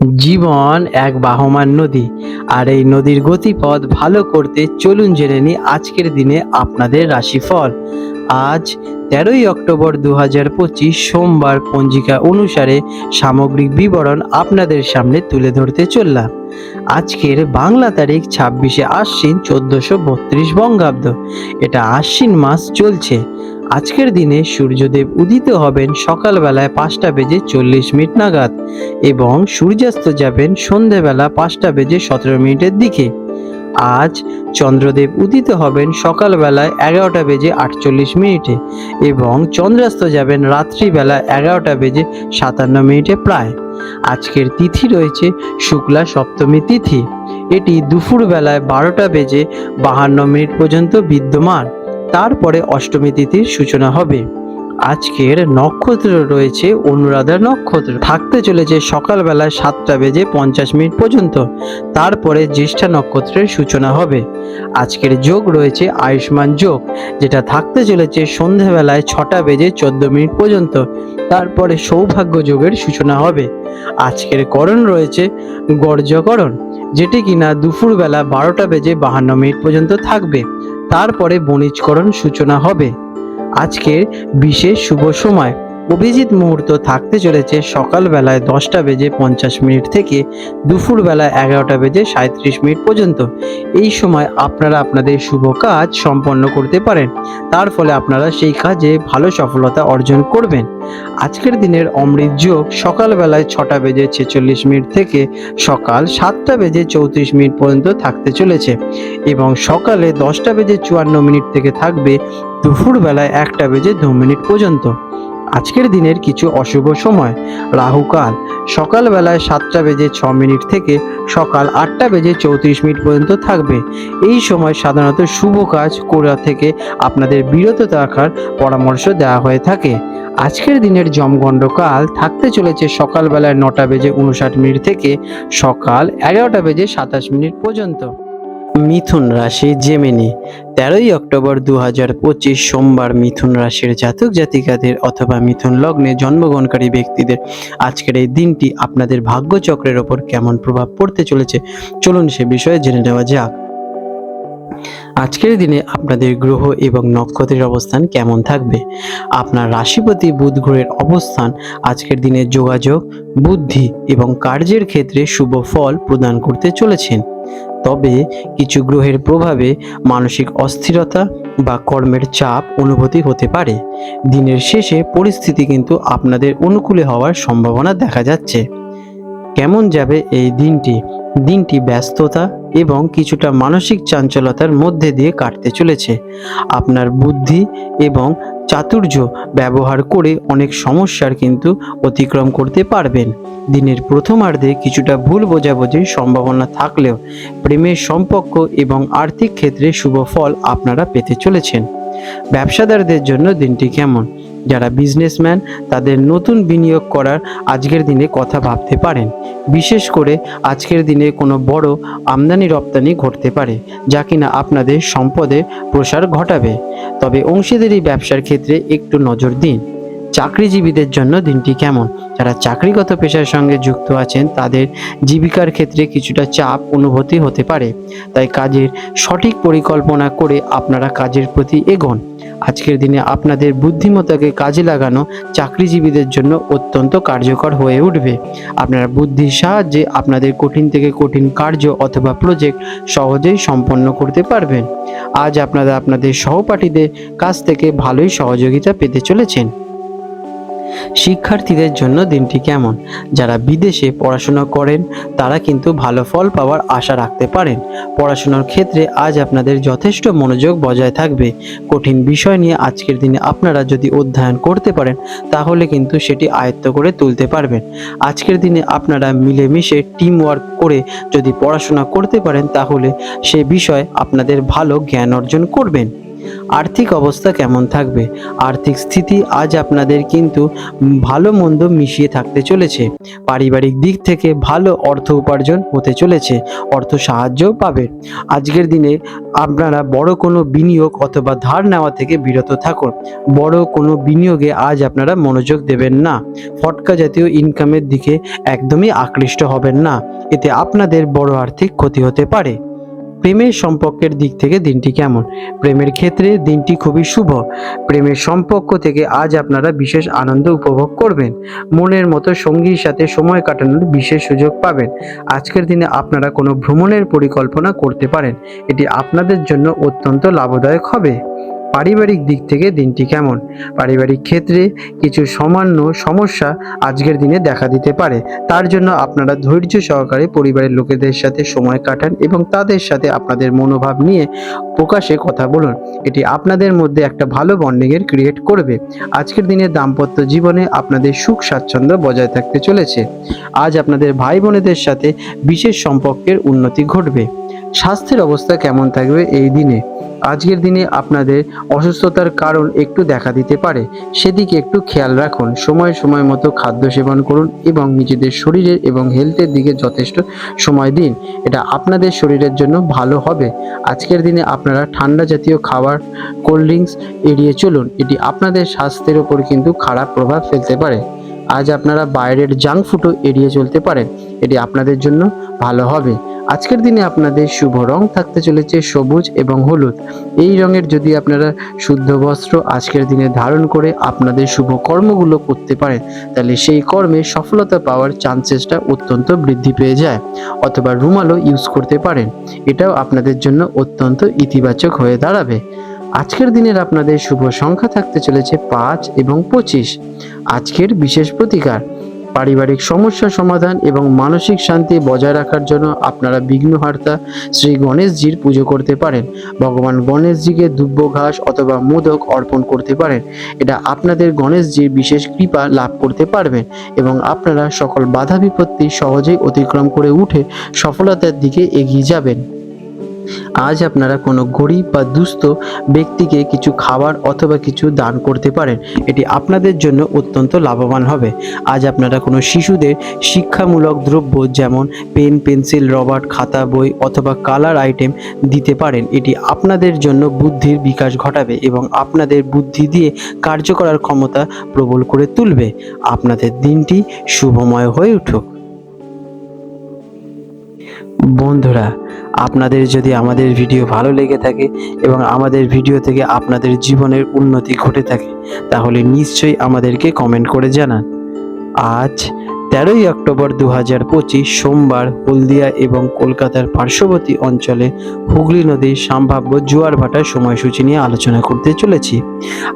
জীবন এক বাহমান নদী, আর এই নদীর গতিপথ ভালো করতে চলুন জেনে নিই আজকের দিনে আপনাদের রাশিফল। আজ তেরোই অক্টোবর দু হাজার পঁচিশ সোমবার পঞ্জিকা অনুসারে সামগ্রিক বিবরণ আপনাদের সামনে তুলে ধরতে চললাম। আজকের বাংলা তারিখ ছাব্বিশে আশ্বিন চোদ্দশো বত্রিশ বঙ্গাব্দ। এটা আশ্বিন মাস চলছে। আজকের দিনে সূর্যদেব উদিত হবেন সকালবেলায় পাঁচটা বেজে চল্লিশ মিনিট নাগাদ এবং সূর্যাস্ত যাবেন সন্ধেবেলা পাঁচটা বেজে সতেরো মিনিটের দিকে। আজ চন্দ্রদেব উদিত হবেন সকালবেলায় এগারোটা বেজে আটচল্লিশ মিনিটে এবং চন্দ্রাস্ত যাবেন রাত্রিবেলা এগারোটা বেজে সাতান্ন মিনিটে প্রায়। আজকের তিথি রয়েছে শুক্লা সপ্তমী তিথি। এটি দুপুরবেলায় বারোটা বেজে বাহান্ন মিনিট পর্যন্ত বিদ্যমান। তারপরে অষ্টমী তিথির সূচনা হবে। আজকের নক্ষত্র রয়েছে অনুরাধা নক্ষত্র। থাকতে চলেছে সকালবেলায় সাতটা বেজে পঞ্চাশ মিনিট পর্যন্ত। তারপরে জ্যেষ্ঠা নক্ষত্রের সূচনা হবে। আজকের যোগ রয়েছে আয়ুষ্মান যোগ, যেটা থাকতে চলেছে সন্ধেবেলায় ছটা বেজে চোদ্দ মিনিট পর্যন্ত। তারপরে সৌভাগ্য যোগের সূচনা হবে। আজকের করণ রয়েছে গর্জকরণ, যেটি কিনা দুপুরবেলা বারোটা বেজে বাহান্ন মিনিট পর্যন্ত থাকবে। তারপরে বণিজকরণ সূচনা হবে। আজকের বিশেষ শুভ সময়। অভিজিৎ মুহূর্ত থাকতে চলেছে সকালবেলায় দশটা বেজে পঞ্চাশ মিনিট থেকে দুপুরবেলা এগারোটা বেজে সাঁত্রিশ মিনিট পর্যন্ত। এই সময় আপনারা আপনাদের শুভ কাজ সম্পন্ন করতে পারেন। তার ফলে আপনারা সেই কাজে ভালো সফলতা অর্জন করবেন। আজকের দিনের অমৃত যোগ সকালবেলায় ছটা বেজে ছেচল্লিশ মিনিট থেকে সকাল সাতটা বেজে চৌত্রিশ মিনিট পর্যন্ত থাকতে চলেছে এবং সকালে দশটা বেজে চুয়ান্ন মিনিট থেকে থাকবে দুপুরবেলায় একটা বেজে দু মিনিট পর্যন্ত। আজকের দিনের কিছু অশুভ সময়। রাহুকাল, সকালবেলায় সাতটা বেজে ছ মিনিট থেকে সকাল আটটা বেজে চৌত্রিশ মিনিট পর্যন্ত থাকবে। এই সময় সাধারণত শুভ কাজ করা থেকে আপনাদের বিরত থাকার পরামর্শ দেওয়া হয়ে থাকে। আজকের দিনের জমগণ্ডকাল থাকতে চলেছে সকালবেলায় নটা বেজে উনষাট মিনিট থেকে সকাল এগারোটা বেজে সাতাশ মিনিট পর্যন্ত। মিথুন রাশি জেমিনি তেরোই অক্টোবর দু হাজার পঁচিশ সোমবার মিথুন রাশির জাতক জাতিকাদের অথবা মিথুন লগ্নে জন্মগ্রহণকারী ব্যক্তিদের আজকের এই দিনটি আপনাদের ভাগ্যচক্রের ওপর কেমন প্রভাব পড়তে চলেছে, চলুন সে বিষয়ে জেনে নেওয়া যাক। আজকের দিনে আপনাদের গ্রহ এবং নক্ষত্রের অবস্থান কেমন থাকবে? আপনার রাশিপতি বুধ গ্রহের অবস্থান, আজকের দিনে যোগাযোগ, বুদ্ধি এবং কার্যের ক্ষেত্রে শুভ ফল প্রদান করতে চলেছেন। তবে কিছু গ্রহের প্রভাবে মানসিক অস্থিরতা বা কর্মের চাপ অনুভূতি হতে পারে। দিনের শেষে পরিস্থিতি কিন্তু আপনাদের অনুকূলে হওয়ার সম্ভাবনা দেখা যাচ্ছে। কেমন যাবে এই দিনটি? দিনটি ব্যস্ততা এবং কিছুটা মানসিক চাঞ্চলতার মধ্যে দিয়ে কাটতে চলেছে। আপনার বুদ্ধি এবং চাতুর্য ব্যবহার করে অনেক সমস্যার কিন্তু অতিক্রম করতে পারবেন। দিনের প্রথমার্ধে কিছুটা ভুল বোঝাবুঝির সম্ভাবনা থাকলেও প্রেমের সম্পর্ক এবং আর্থিক ক্ষেত্রে শুভ ফল আপনারা পেতে চলেছেন। ব্যবসাদারদের জন্য দিনটি কেমন? যারা বিজনেসম্যান তাদের নতুন বিনিয়োগ করার আজকের দিনে কথা ভাবতে পারেন। বিশেষ করে আজকের দিনে কোনো বড় আমদানি রপ্তানি ঘটতে পারে, যা কিনা আপনাদের সম্পদে প্রসার ঘটাবে। তবে অংশীদারি ব্যবসার ক্ষেত্রে একটু নজর দিন। চাকরিজীবীদের জন্য দিনটি কেমন? যারা চাকরিগত পেশার সঙ্গে যুক্ত আছেন, তাদের জীবিকার ক্ষেত্রে কিছুটা চাপ অনুভূতি হতে পারে। তাই কাজের সঠিক পরিকল্পনা করে আপনারা কাজের প্রতি এগোন। আজকের দিনে আপনাদের বুদ্ধিমত্তাকে কাজে লাগানো চাকরিজীবীদের জন্য অত্যন্ত কার্যকর হয়ে উঠবে। আপনারা বুদ্ধির সাহায্যে আপনাদের কঠিন থেকে কঠিন কার্য অথবা প্রজেক্ট সহজেই সম্পন্ন করতে পারবেন। আজ আপনারা আপনাদের সহপাঠীদের কাছ থেকে ভালোই সহযোগিতা পেতে চলেছেন। শিক্ষার্থীদের জন্য দিনটি কেমন? যারা বিদেশে পড়াশোনা করেন, তারা কিন্তু ভালো ফল পাওয়ার আশা রাখতে পারেন। পড়াশোনার ক্ষেত্রে আজ আপনাদের যথেষ্ট মনোযোগ বজায় থাকবে। কঠিন বিষয় নিয়ে আজকের দিনে আপনারা যদি অধ্যয়ন করতে পারেন, তাহলে কিন্তু সেটি আয়ত্ত করে তুলতে পারবেন। আজকের দিনে আপনারা মিলেমিশে টিম ওয়ার্ক করে যদি পড়াশোনা করতে পারেন, তাহলে সে বিষয়ে আপনাদের ভালো জ্ঞান অর্জন করবেন। আর্থিক অবস্থা কেমন থাকবে? আর্থিক স্থিতি আজ আপনাদের কিন্তু ভালো মন্দ মিশিয়ে থাকতে চলেছে। পারিবারিক দিক থেকে ভালো অর্থ উপার্জন হতে চলেছে। অর্থ সাহায্যও পাবে। আজকের দিনে আপনারা বড় কোনো বিনিয়োগ অথবা ধার নেওয়া থেকে বিরত থাকুন। বড় কোনো বিনিয়োগে আজ আপনারা মনোযোগ দেবেন না। ফটকা জাতীয় ইনকামের দিকে একদমই আকৃষ্ট হবেন না। এতে আপনাদের বড় আর্থিক ক্ষতি হতে পারে। প্রেমের সম্পর্কের দিক থেকে দিনটি কেমন? প্রেমের ক্ষেত্রে দিনটি খুবই শুভ। প্রেমের সম্পর্ক থেকে আজ আপনারা বিশেষ আনন্দ উপভোগ করবেন। মনের মতো সঙ্গীর সাথে সময় কাটানোর বিশেষ সুযোগ পাবেন। আজকের দিনে আপনারা কোনো ভ্রমণের পরিকল্পনা করতে পারেন। এটি আপনাদের জন্য অত্যন্ত লাভদায়ক হবে। পারিবারিক দিক থেকে দিনটি কেমন? পারিবারিক ক্ষেত্রে কিছু সামান্য সমস্যা আজকের দিনে দেখা দিতে পারে। তার জন্য আপনারা ধৈর্য সহকারে পরিবারের লোকেদের সাথে সময় কাটান এবং তাদের সাথে আপনাদের মনোভাব নিয়ে প্রকাশে কথা বলুন। এটি আপনাদের মধ্যে একটা ভালো বন্ডিংয়ের ক্রিয়েট করবে। আজকের দিনে দাম্পত্য জীবনে আপনাদের সুখ স্বাচ্ছন্দ্য বজায় থাকতে চলেছে। আজ আপনাদের ভাই বোনেদের সাথে বিশেষ সম্পর্কের উন্নতি ঘটবে। স্বাস্থ্যের অবস্থা কেমন থাকবে এই দিনে? আজকের দিনে আপনাদের অসুস্থতার কারণ একটু দেখা দিতে পারে। সেদিকে একটু খেয়াল রাখুন। সময় সময় মতো খাদ্য সেবন করুন এবং নিজেদের শরীরের এবং হেলথের দিকে যথেষ্ট সময় দিন। এটা আপনাদের শরীরের জন্য ভালো হবে। আজকের দিনে আপনারা ঠান্ডা জাতীয় খাবার কোল্ড ড্রিঙ্কস এড়িয়ে চলুন। এটি আপনাদের স্বাস্থ্যের ওপর কিন্তু খারাপ প্রভাব ফেলতে পারে। আজ আপনারা বাইরের জাঙ্ক ফুডও এড়িয়ে চলতে পারেন। এটি আপনাদের জন্য ভালো হবে। আজকের দিনে আপনাদের শুভ রং থাকতে চলেছে সবুজ এবং হলুদ। এই রঙের যদি আপনারা শুদ্ধ বস্ত্র আজকের দিনে ধারণ করে আপনাদের শুভ কর্মগুলো করতে পারেন, তাহলে সেই কর্মে সফলতা পাওয়ার চান্সেসটা অত্যন্ত বৃদ্ধি পেয়ে যায় অথবা রুমালও ইউজ করতে পারেন। এটাও আপনাদের জন্য অত্যন্ত ইতিবাচক হয়ে দাঁড়াবে। আজকের দিনের আপনাদের শুভ সংখ্যা থাকতে চলেছে পাঁচ এবং পঁচিশ। আজকের বিশেষ প্রতিকার পারিবারিক সমস্যা সমাধান এবং মানসিক শান্তি বজায় রাখার জন্য আপনারা বিঘ্নহার্তা শ্রী গণেশজির পুজো করতে পারেন। ভগবান গণেশজিকে দুব্য ঘাস অথবা মোদক অর্পণ করতে পারেন। এটা আপনাদের গণেশজির বিশেষ কৃপা লাভ করতে পারবেন এবং আপনারা সকল বাধা বিপত্তি সহজেই অতিক্রম করে উঠে সফলতার দিকে এগিয়ে যাবেন। আজ আপনারা কোনো গরিব বা দুস্থ ব্যক্তিকে কিছু খাবার অথবা কিছু দান করতে পারেন। এটি আপনাদের জন্য অত্যন্ত লাভবান হবে। আজ আপনারা কোনো শিশুদের শিক্ষামূলক দ্রব্য যেমন পেন, পেন্সিল, রবার, খাতা, বই অথবা কালার আইটেম দিতে পারেন। এটি আপনাদের জন্য বুদ্ধির বিকাশ ঘটাবে এবং আপনাদের বুদ্ধি দিয়ে কার্য করার ক্ষমতা প্রবল করে তুলবে। আপনাদের দিনটি শুভময় হয়ে উঠুক। বন্ধুরা, আপনাদের যদি আমাদের ভিডিও ভালো লেগে থাকে এবং আমাদের ভিডিও থেকে আপনাদের জীবনের উন্নতি ঘটে থাকে, তাহলে নিশ্চয়ই আমাদেরকে কমেন্ট করে জানান। আজ তেরোই অক্টোবর দু হাজার পঁচিশ সোমবার হলদিয়া এবং কলকাতার পার্শ্ববর্তী অঞ্চলে হুগলি নদীর সম্ভাব্য জোয়ার ভাটার সময়সূচি নিয়ে আলোচনা করতে চলেছি।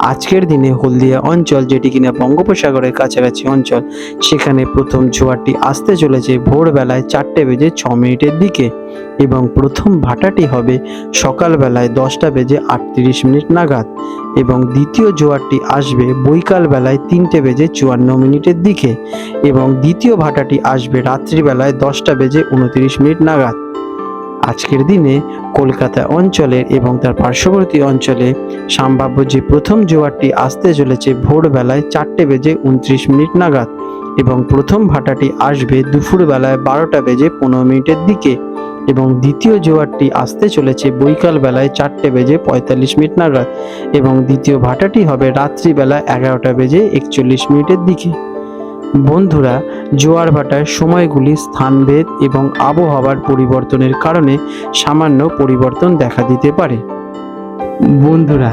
আজকের দিনে হলদিয়া অঞ্চল, যেটি কিনা বঙ্গোপসাগরের কাছাকাছি অঞ্চল, সেখানে প্রথম জোয়ারটি আসতে চলেছে ভোরবেলায় চারটে বেজে ছ মিনিটের দিকে। এবং প্রথম ভাটাটি হবে সকালবেলায় দশটা বেজে আটত্রিশ মিনিট নাগাদ এবং দ্বিতীয় জোয়ারটি আসবে বৈকাল বেলায় তিনটে বেজে চুয়ান্ন মিনিটের দিকে এবং দ্বিতীয় ভাটাটি আসবে রাত্রিবেলায় দশটা বেজে উনত্রিশ মিনিট নাগাদ। আজকের দিনে কলকাতা অঞ্চলের এবং তার পার্শ্ববর্তী অঞ্চলে সম্ভাব্য যে প্রথম জোয়ারটি আসতে চলেছে ভোরবেলায় চারটে বেজে উনত্রিশ মিনিট নাগাদ এবং প্রথম ভাটাটি আসবে দুপুরবেলায় বারোটা বেজে পনেরো মিনিটের দিকে। এবং দ্বিতীয় জোয়ারটি আসতে চলেছে বৈকাল বেলায় চারটে বেজে পঁয়তাল্লিশ মিনিট নাগাদ এবং দ্বিতীয় ভাটাটি হবে রাত্রিবেলা এগারোটা বেজে একচল্লিশ মিনিটের দিকে। বন্ধুরা, জোয়ার ভাটার সময়গুলি স্থানভেদ এবং আবহাওয়ার পরিবর্তনের কারণে সামান্য পরিবর্তন দেখা দিতে পারে। বন্ধুরা